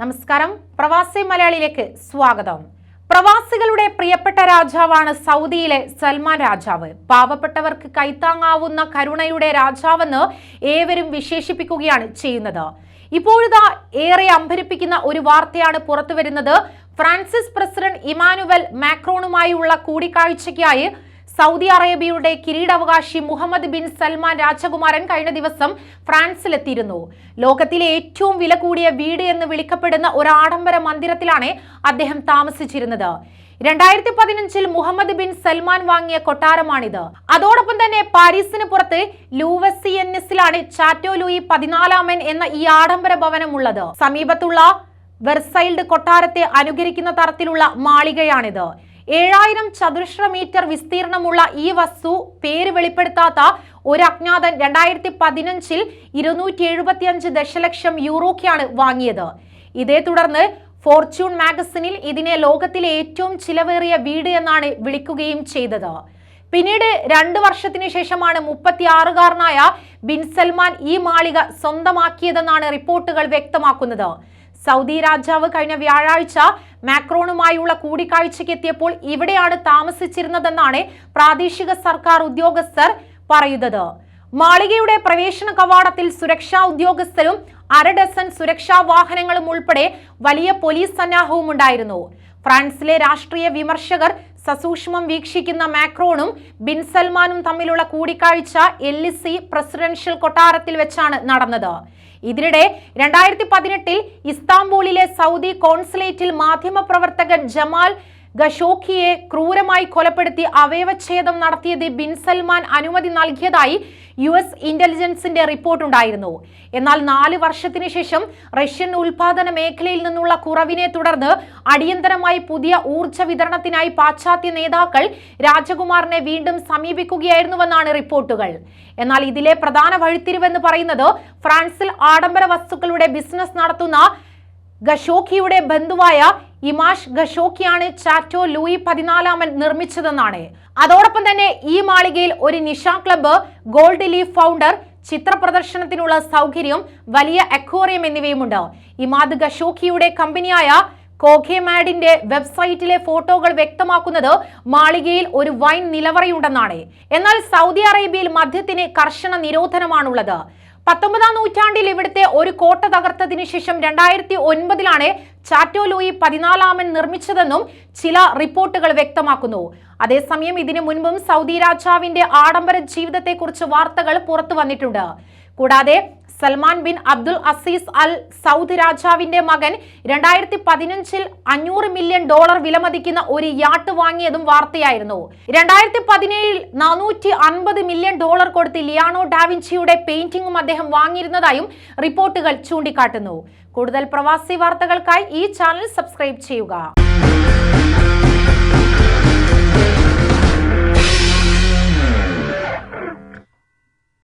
നമസ്കാരം. പ്രവാസി മലയാളിയിലേക്ക് സ്വാഗതം. പ്രവാസികളുടെ പ്രിയപ്പെട്ട രാജാവാണ് സൗദിയിലെ സൽമാൻ രാജാവ്. പാവപ്പെട്ടവർക്ക് കൈത്താങ്ങാവുന്ന കരുണയുടെ രാജാവെന്ന് ഏവരും വിശേഷിപ്പിക്കുകയാണ് ചെയ്യുന്നത്. ഇപ്പോഴിതാ ഏറെ അമ്പരിപ്പിക്കുന്ന ഒരു വാർത്തയാണ് പുറത്തുവരുന്നത്. ഫ്രാൻസിസ് പ്രസിഡന്റ് ഇമാനുവൽ മാക്രോണുമായുള്ള കൂടിക്കാഴ്ചയ്ക്കായി സൗദി അറേബ്യയുടെ കിരീടാവകാശി മുഹമ്മദ് ബിൻ സൽമാൻ രാജകുമാരൻ കഴിഞ്ഞ ദിവസം ഫ്രാൻസിലെത്തിയിരുന്നു. ലോകത്തിലെ ഏറ്റവും വില കൂടിയ വീട് എന്ന് വിളിക്കപ്പെടുന്ന ഒരു ആഡംബര മന്ദിരത്തിലാണ് അദ്ദേഹം താമസിച്ചിരുന്നത്. രണ്ടായിരത്തി പതിനഞ്ചിൽ മുഹമ്മദ് ബിൻ സൽമാൻ വാങ്ങിയ കൊട്ടാരമാണിത്. അതോടൊപ്പം തന്നെ പാരീസിന് പുറത്ത് ലൂവസിയന്നിസിലാണ് ചാറ്റോ ലൂയി പതിനാലാമൻ എന്ന ഈ ആഡംബര ഭവനമുള്ളത്. സമീപത്തുള്ള വെർസൈൽഡ് കൊട്ടാരത്തെ അനുകരിക്കുന്ന തരത്തിലുള്ള മാളികയാണിത്. ഏഴായിരം ചതുരശ്ര മീറ്റർ വിസ്തീർണമുള്ള ഈ വസ്തു പേര് വെളിപ്പെടുത്താത്ത ഒരു അജ്ഞാതൻ രണ്ടായിരത്തി പതിനഞ്ചിൽ ഇരുന്നൂറ്റി എഴുപത്തിയഞ്ച് ദശലക്ഷം യൂറോയ്ക്കാണ് വാങ്ങിയത്. ഇതേ തുടർന്ന് ഫോർച്യൂൺ മാഗസിനിൽ ഇതിനെ ലോകത്തിലെ ഏറ്റവും ചിലവേറിയ വീട് എന്നാണ് വിളിക്കുകയും ചെയ്തത്. പിന്നീട് രണ്ടു വർഷത്തിന് ശേഷമാണ് മുപ്പത്തിയാറുകാരനായ ബിൻ സൽമാൻ ഈ മാളിക സ്വന്തമാക്കിയതെന്നാണ് റിപ്പോർട്ടുകൾ വ്യക്തമാക്കുന്നത്. സൗദി രാജാവ് കഴിഞ്ഞ വ്യാഴാഴ്ച മാക്രോണുമായുള്ള കൂടിക്കാഴ്ചയ്ക്ക് എത്തിയപ്പോൾ ഇവിടെയാണ് താമസിച്ചിരുന്നതെന്നാണ് പ്രാദേശിക സർക്കാർ ഉദ്യോഗസ്ഥർ പറയുന്നത്. മാളികയുടെ പ്രവേശന കവാടത്തിൽ സുരക്ഷാ ഉദ്യോഗസ്ഥരും അര ഡസൻ സുരക്ഷാ വാഹനങ്ങളും ഉൾപ്പെടെ വലിയ പോലീസ് സന്നാഹവും ഉണ്ടായിരുന്നു. ഫ്രാൻസിലെ രാഷ്ട്രീയ വിമർശകർ സസൂക്ഷ്മം വീക്ഷിക്കുന്ന മാക്രോണും ബിൻ സൽമാനും തമ്മിലുള്ള കൂടിക്കാഴ്ച എൽ പ്രസിഡൻഷ്യൽ കൊട്ടാരത്തിൽ വെച്ചാണ് നടന്നത്. ഇതിനിടെ രണ്ടായിരത്തി പതിനെട്ടിൽ ഇസ്താംബൂളിലെ സൗദി കോൺസുലേറ്റിൽ മാധ്യമപ്രവർത്തകൻ ജമാൽ ഗഷോഖിയെ ക്രൂരമായി കൊലപ്പെടുത്തി അവയവച്ഛേദം നടത്തിയത് ബിൻ സൽമാൻ അനുമതി നൽകിയതായി യു എസ് ഇന്റലിജൻസിന്റെ റിപ്പോർട്ടുണ്ടായിരുന്നു. എന്നാൽ നാല് വർഷത്തിന് ശേഷം റഷ്യൻ ഉൽപാദന മേഖലയിൽ നിന്നുള്ള കുറവിനെ തുടർന്ന് അടിയന്തരമായി പുതിയ ഊർജ വിതരണത്തിനായി പാശ്ചാത്യ നേതാക്കൾ രാജകുമാറിനെ വീണ്ടും സമീപിക്കുകയായിരുന്നുവെന്നാണ് റിപ്പോർട്ടുകൾ. എന്നാൽ ഇതിലെ പ്രധാന വഴിത്തിരിവെന്ന് പറയുന്നത് ഫ്രാൻസിൽ ആഡംബര വസ്തുക്കളുടെ ബിസിനസ് നടത്തുന്ന ഖഷോഖിയുടെ ബന്ധുവായ ഇമാഷ് ഖഷോക്കിയാണ് ചാറ്റോ ലൂയി പതിനാലാമൻ നിർമ്മിച്ചതെന്നാണ്. അതോടൊപ്പം തന്നെ ഈ മാളികയിൽ ഒരു നിഷ ക്ലബ്ബ് ഗോൾഡ് ലീഫ് ഫൗണ്ടർ ചിത്ര പ്രദർശനത്തിനുള്ള സൗകര്യം വലിയ അക്വോറിയം എന്നിവയുമുണ്ട്. ഇമാദ് ഖഷോക്കിയുടെ കമ്പനിയായ കോഖേമാഡിന്റെ വെബ്സൈറ്റിലെ ഫോട്ടോകൾ വ്യക്തമാക്കുന്നത് മാളികയിൽ ഒരു വൈൻ നിലവറയുണ്ടെന്നാണ്. എന്നാൽ സൗദി അറേബ്യയിൽ മദ്യത്തിന് കർശന നിരോധനമാണുള്ളത്. പത്തൊമ്പതാം നൂറ്റാണ്ടിൽ ഇവിടുത്തെ ഒരു കോട്ട തകർത്തതിനു ശേഷം രണ്ടായിരത്തി ഒൻപതിലാണ് ചാറ്റോ ലൂയി പതിനാലാമൻ നിർമ്മിച്ചതെന്നും ചില റിപ്പോർട്ടുകൾ വ്യക്തമാക്കുന്നു. അതേസമയം ഇതിനു മുൻപും സൗദി രാജാവിന്റെ ആഡംബര ജീവിതത്തെക്കുറിച്ച് വാർത്തകൾ പുറത്തു വന്നിട്ടുണ്ട്. കൂടാതെ Salman bin Abdul Aziz Al Saud രാജാവിന്റെ മകൻ രണ്ടായിരത്തി പതിനഞ്ചിൽ അഞ്ഞൂറ് മില്യൺ ഡോളർ വിലമതിക്കുന്ന ഒരു യാട്ട് വാങ്ങിയതും വാർത്തയായിരുന്നു. രണ്ടായിരത്തി പതിനേഴിൽ നാനൂറ്റി അൻപത് മില്യൺ ഡോളർ കൊടുത്ത് ലിയാണോ ഡാവിഞ്ചിയുടെ പെയിന്റിംഗും അദ്ദേഹം വാങ്ങിയിരുന്നതായും റിപ്പോർട്ടുകൾ ചൂണ്ടിക്കാട്ടുന്നു. കൂടുതൽ പ്രവാസി വാർത്തകൾക്കായി ഈ ചാനൽ സബ്സ്ക്രൈബ് ചെയ്യുക.